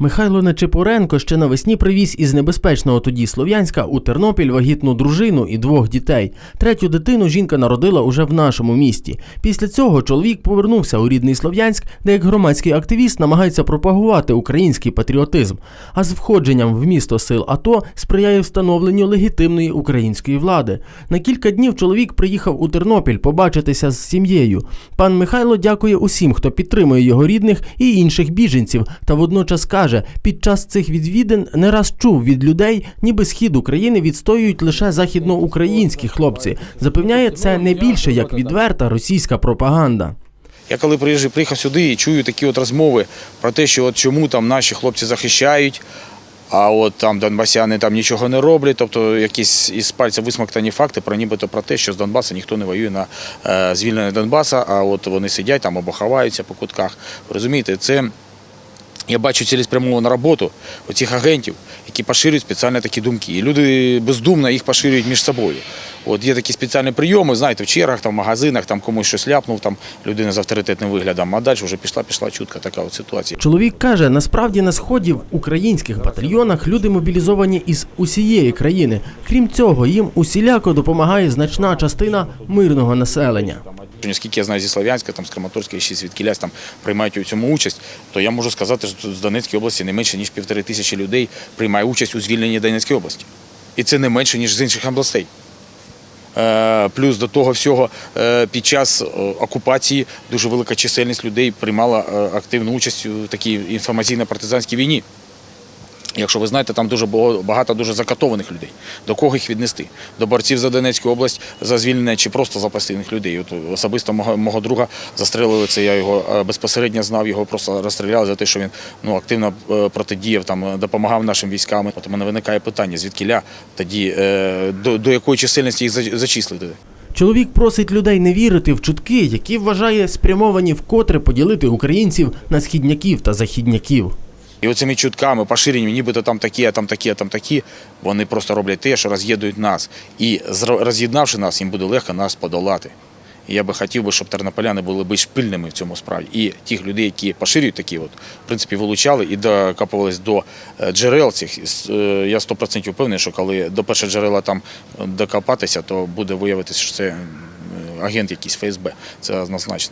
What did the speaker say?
Михайло Нечипоренко ще навесні привіз із небезпечного тоді Слов'янська у Тернопіль вагітну дружину і двох дітей. Третю дитину жінка народила уже в нашому місті. Після цього чоловік повернувся у рідний Слов'янськ, де як громадський активіст намагається пропагувати український патріотизм. А з входженням в місто сил АТО сприяє встановленню легітимної української влади. На кілька днів чоловік приїхав у Тернопіль побачитися з сім'єю. Пан Михайло дякує усім, хто підтримує його рідних і інших біженців, та водночас каже, під час цих відвідин не раз чув від людей, ніби схід України відстоюють лише західноукраїнські хлопці. Запевняє, це не більше як відверта російська пропаганда. Я коли приїжджав, приїхав сюди і чую такі от розмови про те, що от чому там наші хлопці захищають, а от там донбасяни там нічого не роблять. Тобто якісь із пальця висмоктані факти про нібито про те, що з Донбаса ніхто не воює на е, звільнення Донбаса, а от вони сидять там або ховаються по кутках. Розумієте, це. Я бачу цілеспрямовану роботу оцих агентів, які поширюють спеціально такі думки. І люди бездумно їх поширюють між собою. От є такі спеціальні прийоми, знаєте, в чергах, там, в магазинах, там комусь щось ляпнув, там людина з авторитетним виглядом, а далі вже пішла, пішла чутка така от ситуація. Чоловік каже, насправді на сході в українських батальйонах люди мобілізовані із усієї країни. Крім цього, їм усіляко допомагає значна частина мирного населення. Наскільки я знаю зі Слов'янська, там з Краматорська і ще звідкілясь там приймають у цьому участь, то я можу сказати, що з Донецької області не менше ніж півтори тисячі людей приймає участь у звільненні Донецької області. І це не менше, ніж з інших областей. Е, Плюс до того всього е, під час е, окупації дуже велика чисельність людей приймала активну участь у такій інформаційно-партизанській війні. Якщо ви знаєте, там дуже бага- багато дуже закатованих людей. До кого їх віднести? До борців за Донецьку область, за звільнення чи просто за пасивних людей. От особисто мого, мого друга застрелили це. Я його е, безпосередньо знав, його просто розстріляли за те, що він ну активно е, протидіяв, там е, допомагав нашим військам. От у мене виникає питання, звідкіля тоді е, до, до якої чисельності їх зачислити. Чоловік просить людей не вірити в чутки, які вважає спрямовані вкотре поділити українців на східняків та західняків. І оцими чутками, поширеннями, нібито там такі, а там такі, а там такі, вони просто роблять те, що роз'єднують нас. І роз'єднавши нас, їм буде легко нас подолати. І я би хотів би, щоб тернополяни були більш пильними в цьому справі. І тих людей, які поширюють такі, от, в принципі, вилучали і докапувались до е, джерел цих. Е, Я 100% впевнений, що коли до першого джерела там докопатися, то буде виявитися, що це агент якийсь ФСБ. Це однозначно.